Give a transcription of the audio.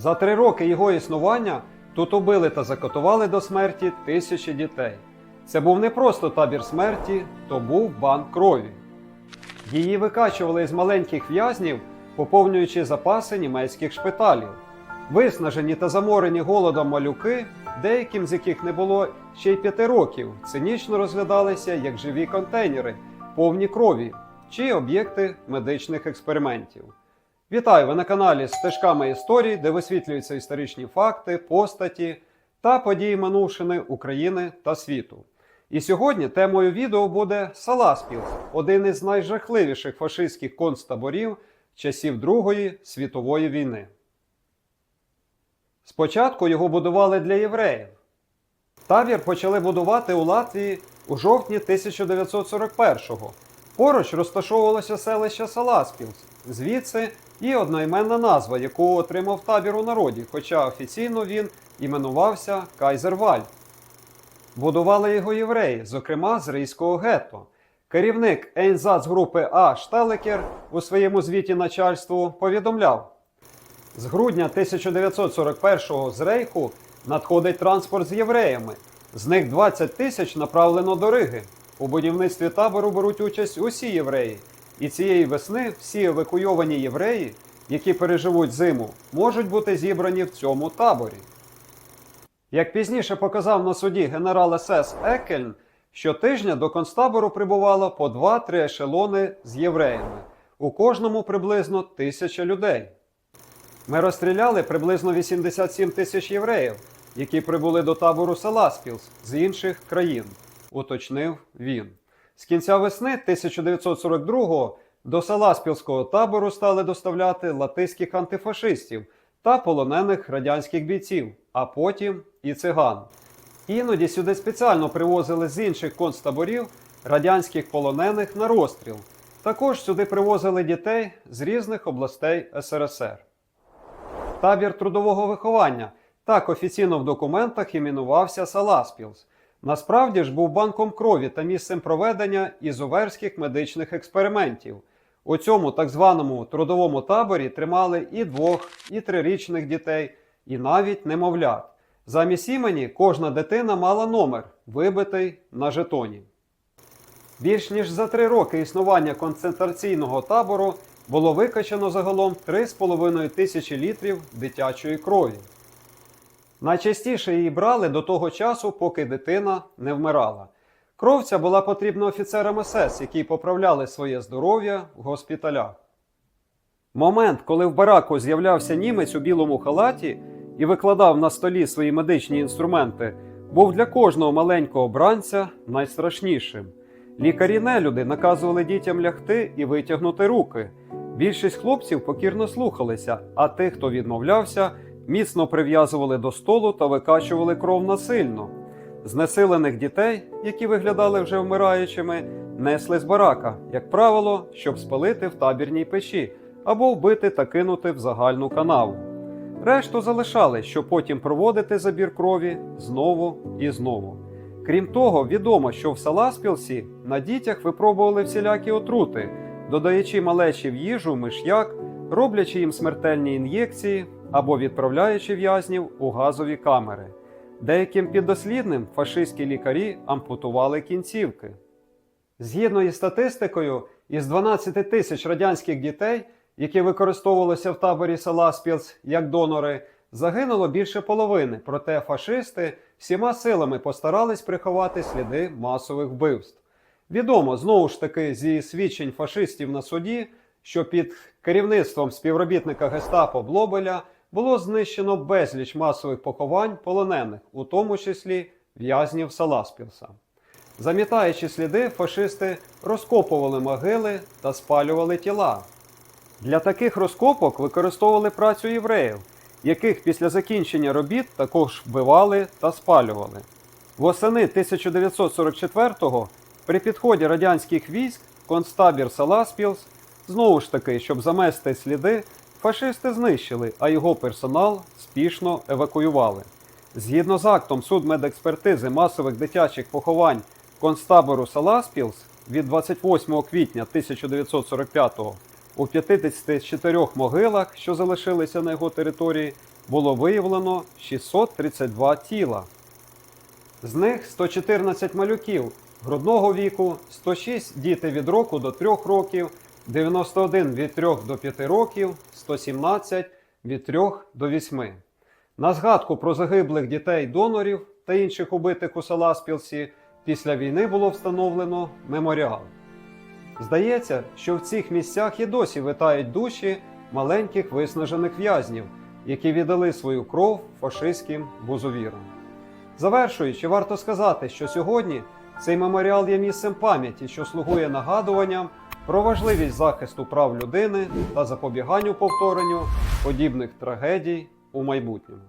За три роки його існування тут убили та закотували до смерті тисячі дітей. Це був не просто табір смерті, то був банк крові. Її викачували із маленьких в'язнів, поповнюючи запаси німецьких шпиталів. Виснажені та заморені голодом малюки, деяким з яких не було ще й п'яти років, цинічно розглядалися як живі контейнери, повні крові чи об'єкти медичних експериментів. Вітаю! Ви на каналі Стежками історії, де висвітлюються історичні факти, постаті та події минувшини України та світу. І сьогодні темою відео буде Саласпіл, один із найжахливіших фашистських концтаборів часів Другої світової війни. Спочатку його будували для євреїв. Табір почали будувати у Латвії у жовтні 1941-го. Поруч розташовувалося селище Саласпілс, звідси і одноіменна назва, яку отримав табір у народі, хоча офіційно він іменувався Кайзервальд. Будували його євреї, зокрема з Рийського гетто. Керівник Ейнзац-групи А. Штелекер у своєму звіті начальству повідомляв: з грудня 1941-го з Рейху надходить транспорт з євреями. З них 20 тисяч направлено до Риги. У будівництві табору беруть участь усі євреї. І цієї весни всі евакуйовані євреї, які переживуть зиму, можуть бути зібрані в цьому таборі. Як пізніше показав на суді генерал СС Екельн, щотижня до концтабору прибувало по 2-3 ешелони з євреями, у кожному приблизно тисяча людей. Ми розстріляли приблизно 87 тисяч євреїв, які прибули до табору Саласпілс з інших країн, уточнив він. З кінця весни 1942-го до Саласпілського табору стали доставляти латиських антифашистів та полонених радянських бійців, а потім і циган. Іноді сюди спеціально привозили з інших концтаборів радянських полонених на розстріл. Також сюди привозили дітей з різних областей СРСР. Табір трудового виховання так офіційно в документах іменувався Саласпілс. Насправді ж був банком крові та місцем проведення ізоверських медичних експериментів. У цьому так званому трудовому таборі тримали і двох, і трирічних дітей, і навіть немовлят. Замість імені кожна дитина мала номер, вибитий на жетоні. Більш ніж за три роки існування концентраційного табору було викачано загалом 3,5 тисячі літрів дитячої крові. Найчастіше її брали до того часу, поки дитина не вмирала. Кров ця була потрібна офіцерам СС, які поправляли своє здоров'я в госпіталях. Момент, коли в бараку з'являвся німець у білому халаті і викладав на столі свої медичні інструменти, був для кожного маленького бранця найстрашнішим. Лікарі нелюди наказували дітям лягти і витягнути руки. Більшість хлопців покірно слухалися, а тих, хто відмовлявся, міцно прив'язували до столу та викачували кров насильно. Знесилених дітей, які виглядали вже вмираючими, несли з барака, як правило, щоб спалити в табірній печі або вбити та кинути в загальну канаву. Решту залишали, щоб потім проводити забір крові знову і знову. Крім того, відомо, що в Саласпілсі на дітях випробували всілякі отрути, додаючи малечі в їжу, миш'як, роблячи їм смертельні ін'єкції або відправляючи в'язнів у газові камери. Деяким піддослідним фашистські лікарі ампутували кінцівки. Згідно із статистикою, із 12 тисяч радянських дітей, які використовувалися в таборі Саласпілс як донори, загинуло більше половини, проте фашисти всіма силами постарались приховати сліди масових вбивств. Відомо знову ж таки зі свідчень фашистів на суді, що під керівництвом співробітника Гестапо Блобеля було знищено безліч масових поховань полонених, у тому числі в'язнів Саласпілса. Замітаючи сліди, фашисти розкопували могили та спалювали тіла. Для таких розкопок використовували працю євреїв, яких після закінчення робіт також вбивали та спалювали. Восени 1944-го при підході радянських військ концтабір Саласпілс знову ж таки, щоб замести сліди, фашисти знищили, а його персонал спішно евакуювали. Згідно з актом судмедекспертизи масових дитячих поховань концтабору Саласпілс від 28 квітня 1945 у 54 могилах, що залишилися на його території, було виявлено 632 тіла. З них 114 малюків грудного віку, 106 діти від року до 3 років, 91 від 3 до 5 років, 117 від 3 до 8. На згадку про загиблих дітей-донорів та інших убитих у Саласпілсі після війни було встановлено меморіал. Здається, що в цих місцях і досі витають душі маленьких виснажених в'язнів, які віддали свою кров фашистським бузовірам. Завершуючи, варто сказати, що сьогодні цей меморіал є місцем пам'яті, що слугує нагадуванням про важливість захисту прав людини та запобіганню повторенню подібних трагедій у майбутньому.